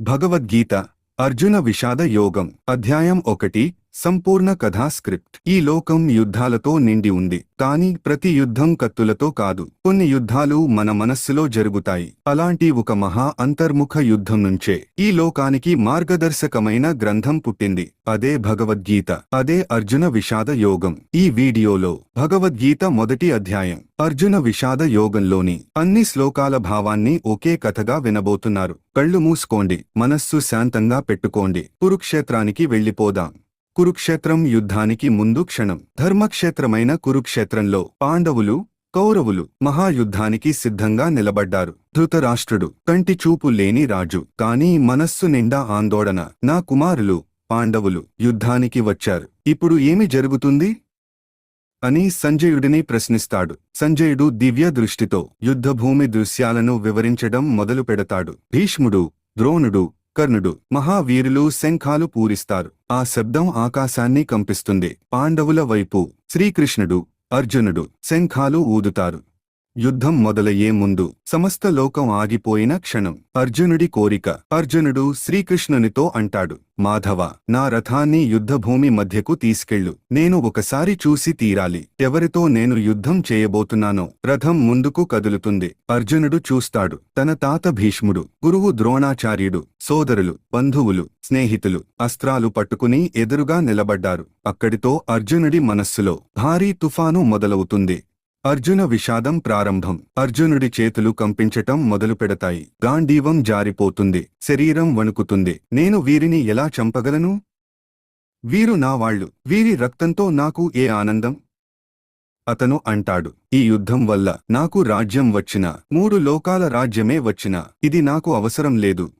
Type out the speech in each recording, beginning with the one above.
భగవద్గీత అర్జున విషాద యోగం అధ్యాయం ఒకటి సంపూర్ణ కథా స్క్రిప్ట్ ఈ లోకం యుద్ధాలతో నిండి ఉంది. కానీ ప్రతి యుద్ధం కత్తులతో కాదు. కొన్ని యుద్ధాలు మన మనస్సులో జరుగుతాయి. అలాంటి ఒక మహా అంతర్ముఖ యుద్ధం నుంచే. ఈ లోకానికి మార్గదర్శకమైన గ్రంథం పుట్టింది. అదే భగవద్గీత. అదే అర్జున విషాద యోగం. ఈ వీడియోలో భగవద్గీత మొదటి అధ్యాయం. అర్జున విషాద యోగంలోని అన్ని శ్లోకాల భావాన్ని ఒకే కథగా వినబోతున్నారు. కళ్ళు మూసుకోండి. మనస్సు శాంతంగా పెట్టుకోండి. కురుక్షేత్రానికి వెళ్ళిపోదాం. కురుక్షేత్రం యుద్ధానికి ముందు క్షణం. ధర్మక్షేత్రమైన కురుక్షేత్రంలో పాండవులు కౌరవులు మహాయుద్ధానికి సిద్ధంగా నిలబడ్డారు. ధృతరాష్ట్రుడు కంటి చూపు లేని రాజు కాని మనస్సు నిండా ఆందోళన. నా కుమారులు పాండవులు యుద్ధానికి వచ్చారు. ఇప్పుడు ఏమి జరుగుతుంది? అని సంజయుడిని ప్రశ్నిస్తాడు. సంజయుడు దివ్య దృష్టితో యుద్ధభూమి దృశ్యాలను వివరించడం మొదలు పెడతాడు భీష్ముడు ద్రోణుడు కర్ణుడు మహావీరులు శంఖాలు పూరిస్తారు. ఆ శబ్దం ఆకాశాన్ని కంపిస్తుంది. పాండవుల వైపు శ్రీకృష్ణుడు అర్జునుడు శంఖాలు ఊదుతారు. యుద్ధం మొదలయ్యే ముందు సమస్త లోకం ఆగిపోయిన క్షణం. అర్జునుడి కోరిక. అర్జునుడు శ్రీకృష్ణునితో అంటాడు మాధవ నా రథాన్ని యుద్ధభూమి మధ్యకు తీసుకెళ్ళు. నేను ఒకసారి చూసి తీరాలి. ఎవరితో నేను యుద్ధం చేయబోతున్నానో రథం ముందుకు కదులుతుంది అర్జునుడు చూస్తాడు. తన తాత భీష్ముడు గురువు ద్రోణాచార్యుడు సోదరులు బంధువులు స్నేహితులు అస్త్రాలు పట్టుకుని ఎదురుగా నిలబడ్డారు. అక్కడితో అర్జునుడి మనస్సులో భారీ తుఫాను మొదలవుతుంది. అర్జున విషాదం ప్రారంభం. అర్జునుడి చేతులు కంపించటం మొదలు పెడతాయి. గాంధీవం జారిపోతుంది. శరీరం వణుకుతుంది. నేను వీరిని ఎలా చంపగలను? వీరు నా వాళ్ళు. వీరి రక్తంతో నాకు ఏ ఆనందం? అతను అంటాడు. ఈ యుద్ధం వల్ల నాకు రాజ్యం వచ్చిన మూడు లోకాల రాజ్యమే వచ్చిన ఇది నాకు అవసరం లేదు.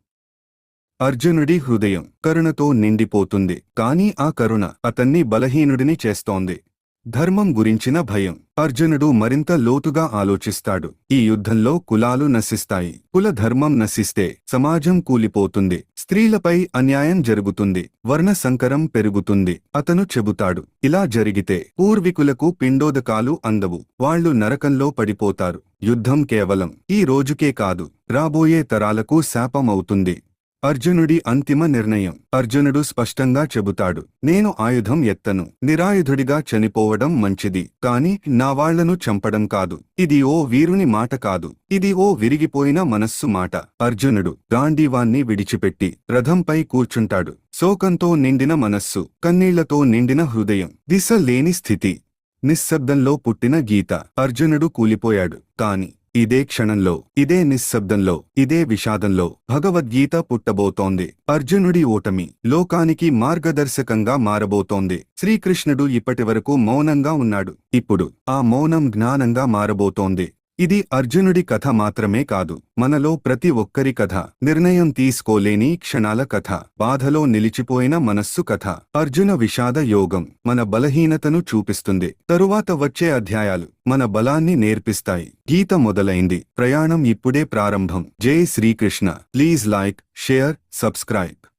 అర్జునుడి హృదయం కరుణతో నిండిపోతుంది. కాని ఆ కరుణ అతన్ని బలహీనుడిని చేస్తోంది. ధర్మం గురించిన భయం. అర్జునుడు మరింత లోతుగా ఆలోచిస్తాడు. ఈ యుద్ధంలో కులాలు నశిస్తాయి. కుల ధర్మం నశిస్తే సమాజం కూలిపోతుంది. స్త్రీలపై అన్యాయం జరుగుతుంది. వర్ణ సంకరం పెరుగుతుంది. అతను చెబుతాడు ఇలా జరిగితే పూర్వీకులకు పిండోదకాలు అందవు. వాళ్ళు నరకంలో పడిపోతారు. యుద్ధం కేవలం ఈ రోజుకే కాదు. రాబోయే తరాలకు శాపమవుతుంది. అర్జునుడి అంతిమ నిర్ణయం. అర్జునుడు స్పష్టంగా చెబుతాడు నేను ఆయుధం ఎత్తను. నిరాయుధుడిగా చనిపోవడం మంచిది కాని నా వాళ్ళను చంపడం కాదు. ఇది ఓ వీరుని మాట కాదు. ఇది ఓ విరిగిపోయిన మనస్సు మాట. అర్జునుడు గాంధీవాన్ని విడిచిపెట్టి రథంపై కూర్చుంటాడు. శోకంతో నిండిన మనస్సు కన్నీళ్ళతో నిండిన హృదయం దిశ లేని స్థితి నిశ్శబ్దంలో పుట్టిన గీత. అర్జునుడు కూలిపోయాడు కాని ఇదే క్షణంలో ఇదే నిశ్శబ్దంలో ఇదే విషాదంలో భగవద్గీత పుట్టబోతోంది. అర్జునుడి ఓటమి లోకానికి మార్గదర్శకంగా మారబోతోంది. శ్రీకృష్ణుడు ఇప్పటివరకు మౌనంగా ఉన్నాడు. ఇప్పుడు ఆ మౌనం జ్ఞానంగా మారబోతోంది. ఇది అర్జునుడి కథ మాత్రమే కాదు మనలో ప్రతి ఒక్కరి కథ. నిర్ణయం తీసుకోలేని క్షణాల కథ బాధలో నిలిచిపోయిన మనస్సు కథ. అర్జున విషాద యోగం మన బలహీనతను చూపిస్తుంది. తరువాత వచ్చే అధ్యాయాలు మన బలాన్ని నేర్పిస్తాయి. గీత మొదలైంది. ప్రయాణం ఇప్పుడే ప్రారంభం. జై Srikrishna. Please like share subscribe.